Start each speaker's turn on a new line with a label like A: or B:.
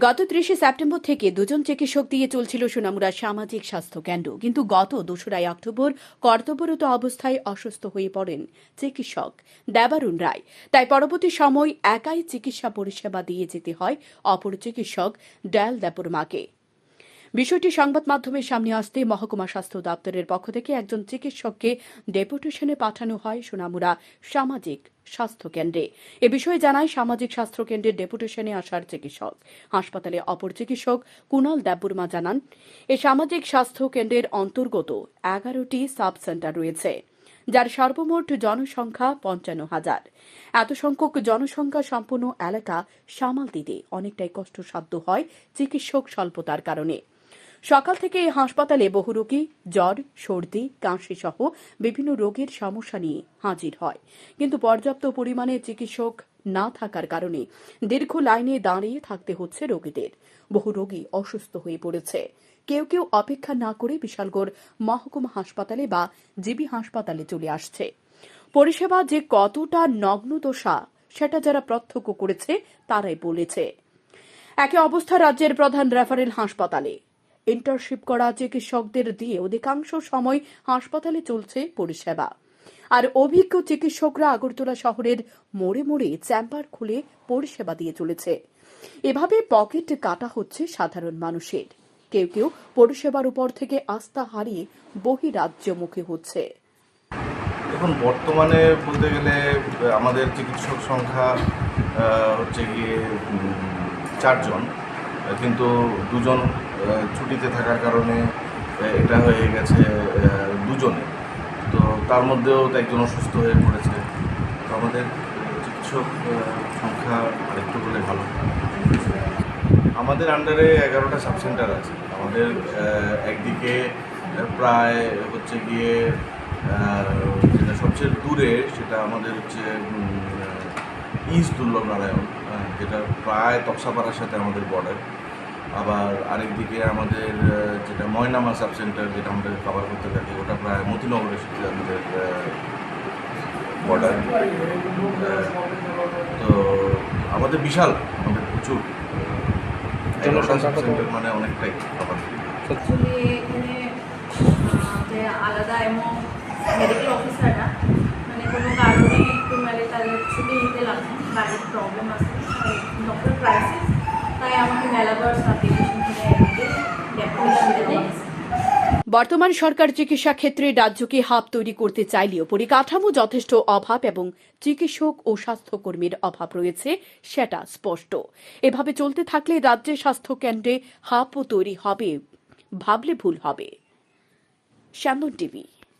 A: গত ত্রিশে সেপ্টেম্বর থেকে দুজন চিকিৎসক দিয়ে চলছিল সোনামুড়া সামাজিক স্বাস্থ্য কেন্দ্র। কিন্তু গত দোসরাই অক্টোবর কর্তব্যরত অবস্থায় অসুস্থ হয়ে পড়েন চিকিৎসক দেবারুণ রায়। তাই পরবর্তী সময় একাই চিকিৎসা পরিষেবা দিয়ে যেতে হয় অপর চিকিৎসক ডায়াল দেববর্মাকে। বিষয়টি সংবাদ মাধ্যমের সামনে আসতে মহকুমা স্বাস্থ্য দপ্তরের পক্ষ থেকে একজন চিকিৎসককে ডেপুটেশনে পাঠানো হয় সোনামুড়া সামাজিক স্বাস্থ্য কেন্দ্রে। এ বিষয়ে জানায় সামাজিক স্বাস্থ্য কেন্দ্রের ডেপুটেশনে আসার চিকিৎসক। হাসপাতালে অপর চিকিৎসক কুণাল দেববর্মা জানান, এ সামাজিক স্বাস্থ্য কেন্দ্রের অন্তর্গত এগারোটি সাব সেন্টার রয়েছে, যার সর্বমোট জনসংখ্যা পঞ্চান্ন হাজার। এত সংখ্যক জনসংখ্যা সম্পন্ন এলাকা সামাল দিতে অনেকটাই কষ্টসাধ্য হয় চিকিৎসক স্বল্পতার কারণে। সকাল থেকে এই হাসপাতালে বহু রোগী, জ্বর, সর্দি, কাশি সহ বিভিন্ন রোগের সমস্যা নিয়ে হাজির হয়। কিন্তু পর্যাপ্ত পরিমাণে চিকিৎসক না থাকার কারণে দীর্ঘ লাইনে দাঁড়িয়ে থাকতে হচ্ছে রোগীদের। বহু রোগী অসুস্থ হয়ে পড়েছে। কেউ কেউ অপেক্ষা না করে বিশালগড় মহকুমা হাসপাতালে বা জিবি হাসপাতালে চলে আসছে। পরিষেবা যে কতটা নগ্ন নগ্নদশা সেটা যারা প্রত্যক্ষ করেছে, তারাই বলেছে। একই অবস্থা রাজ্যের প্রধান রেফারেল হাসপাতালে। ইন্টার্নশিপ করা চিকিৎসকদের দিয়ে অধিকাংশ সময় হাসপাতালে চলছে পরিষেবা। আর অভিজ্ঞ চিকিৎসকরা আগরতলা শহরের মোড়ে মোড়ে চেম্বার খুলে পরিষেবা দিয়ে চলেছে। এভাবে পকেট কাটা হচ্ছে সাধারণ মানুষের। কেউ কেউ পরিষেবার উপর থেকে আস্থা হারিয়ে বহিরাজ্যমুখী হচ্ছে।
B: এখন বর্তমানে বলতে গেলে, আমাদের চিকিৎসক সংখ্যা হচ্ছে গিয়ে চারজন। কিন্তু দুজন ছুটিতে থাকার কারণে এটা হয়ে গেছে দুজনে। তো তার মধ্যেও তো একজন অসুস্থ হয়ে পড়েছে। তো আমাদের চিকিৎসক সংখ্যা আরেকটু হলে ভালো। আমাদের আন্ডারে এগারোটা সাবসেন্টার আছে। আমাদের একদিকে প্রায় হচ্ছে গিয়ে যেটা সবচেয়ে দূরে, সেটা আমাদের হচ্ছে ইস্ট দুর্লভ নারায়ণ। যেটা প্রায় তপসাপাড়ার সাথে আমাদের বর্ডার আবার আরেকদিকে আমাদের যেটা ময়নামা সাব সেন্টার যেটা আমাদের কভার করতে থাকে ওটা প্রায় মতিনগরের সাথে আমাদের বর্ডার তো আমাদের বিশাল আমাদের প্রচুর। সেন্টার মানে অনেকটাই কভার
C: এখানে আলাদা এবং মেডিকেল অফিসাররা মানে কোনো কারণে একটু মানে তাদের ছুটি নিতে লাগছে বাড়ির প্রবলেম আছে। তাই আমাকে হয়েছে
A: বর্তমান সরকার চিকিৎসা ক্ষেত্রে রাজ্যকে হাব তৈরি করতে চাইলেও পরিকাঠামো যথেষ্ট অভাব এবং চিকিৎসক ও স্বাস্থ্যকর্মীর অভাব রয়েছে, সেটা স্পষ্ট। এভাবে চলতে থাকলে রাজ্যে স্বাস্থ্য কেন্দ্রে হাবও তৈরি হবে, ভাবলে ভুল হবে। Salmon TV